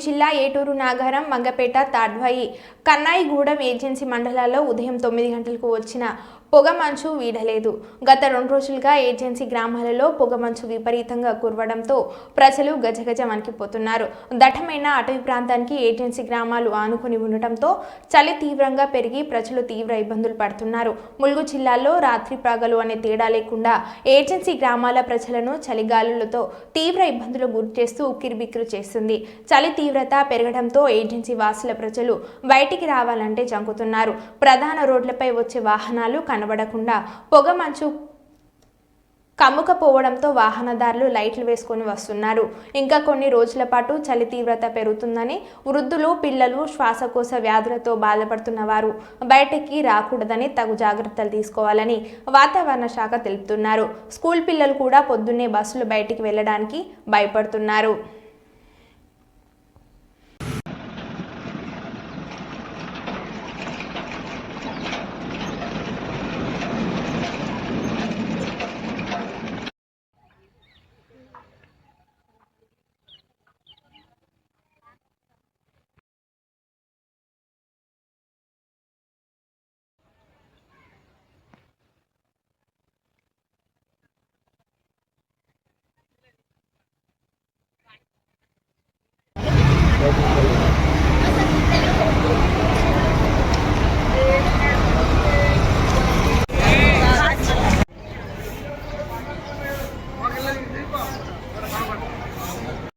జిల్లా ఏటూరు నాగారం మంగపేట తాడ్వాయి కన్నాయిగూడెం ఏజెన్సీ మండలాల్లో ఉదయం తొమ్మిది గంటలకు వచ్చిన పొగమంచు వీడలేదు. గత రెండు రోజులుగా ఏజెన్సీ గ్రామాలలో పొగమంచు విపరీతంగా కురవడంతో ప్రజలు గజగజ వణికిపోతున్నారు. దట్టమైన అటవీ ప్రాంతానికి ఏజెన్సీ గ్రామాలు ఆనుకుని ఉండటంతో చలి తీవ్రంగా పెరిగి ప్రజలు తీవ్ర ఇబ్బందులు పడుతున్నారు. ములుగు జిల్లాలో రాత్రి పగలు అనే తేడా లేకుండా ఏజెన్సీ గ్రామాల ప్రజలను చలిగాలులతో తీవ్ర ఇబ్బందులు గురి చేస్తూ ఉక్కిరిబిక్కిరి చేస్తుంది. చలి తీవ్రత పెరగడంతో ఏజెన్సీ వాసుల ప్రజలు బయటికి రావాలంటే జంకుతున్నారు. ప్రధాన రోడ్లపై వచ్చే వాహనాలు కనబడకుండా పొగ మంచు కమ్ముకపోవడంతో వాహనదారులు లైట్లు వేసుకొని వస్తున్నారు. ఇంకా కొన్ని రోజుల పాటు చలి తీవ్రత పెరుగుతుందని వృద్ధులు పిల్లలు శ్వాసకోశ వ్యాధులతో బాధపడుతున్న వారు బయటికి రాకూడదని తగు జాగ్రత్తలు తీసుకోవాలని వాతావరణ శాఖ తెలుపుతున్నారు. స్కూల్ పిల్లలు కూడా పొద్దున్నే బస్సులు బయటికి వెళ్ళడానికి భయపడుతున్నారు.